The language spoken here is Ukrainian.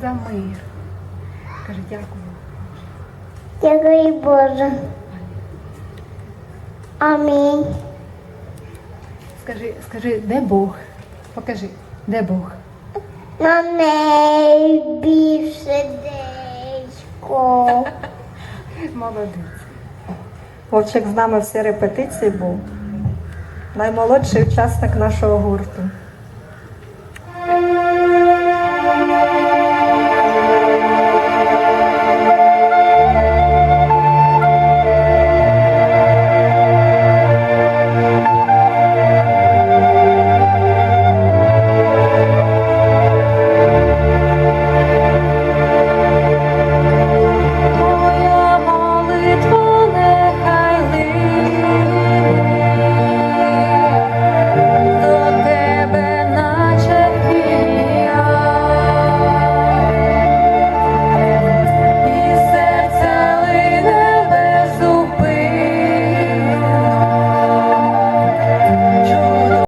за мир. Кажи, дякую. Дякую Боже. Амінь. Скажи, скажи, де Бог? Покажи, де Бог? На найбільше дечко. Молодець. Вовчик з нами всі репетиції був. Наймолодший учасник нашого гурту.